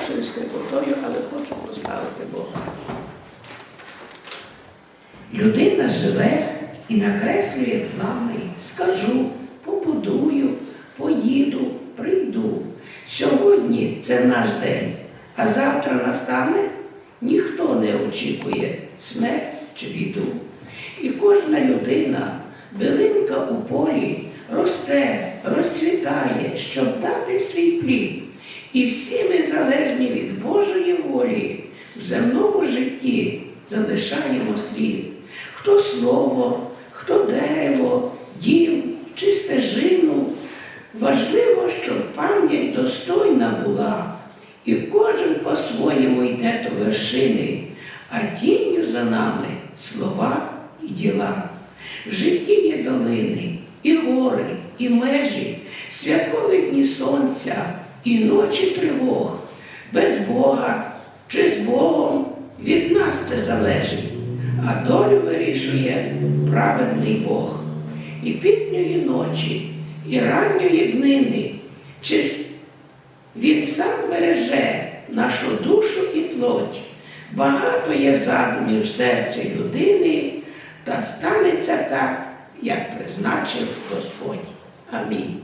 перепрошую скрипотою, але хочу прославити Бога. Людина живе і накреслює плани. Скажу, побудую, поїду, прийду. Сьогодні це наш день, а завтра настане ніхто не очікує смерть чи біду. І кожна людина, билинка у полі, росте, розцвітає, щоб. І всі ми залежні від Божої волі в земному житті залишаємо слід. Хто слово, хто дерево, дім чи стежину. Важливо, щоб пам'ять достойна була, і кожен по-своєму йде до вершини, а тінню за нами слова і діла. В житті є долини, і гори, і межі, святкові дні сонця, і ночі тривог. Без Бога чи з Богом від нас це залежить, а долю вирішує праведний Бог. І пітньої ночі, і ранньої днини, чи він сам береже нашу душу і плоть. Багато є задумів в серці людини, та станеться так, як призначив Господь. Амінь.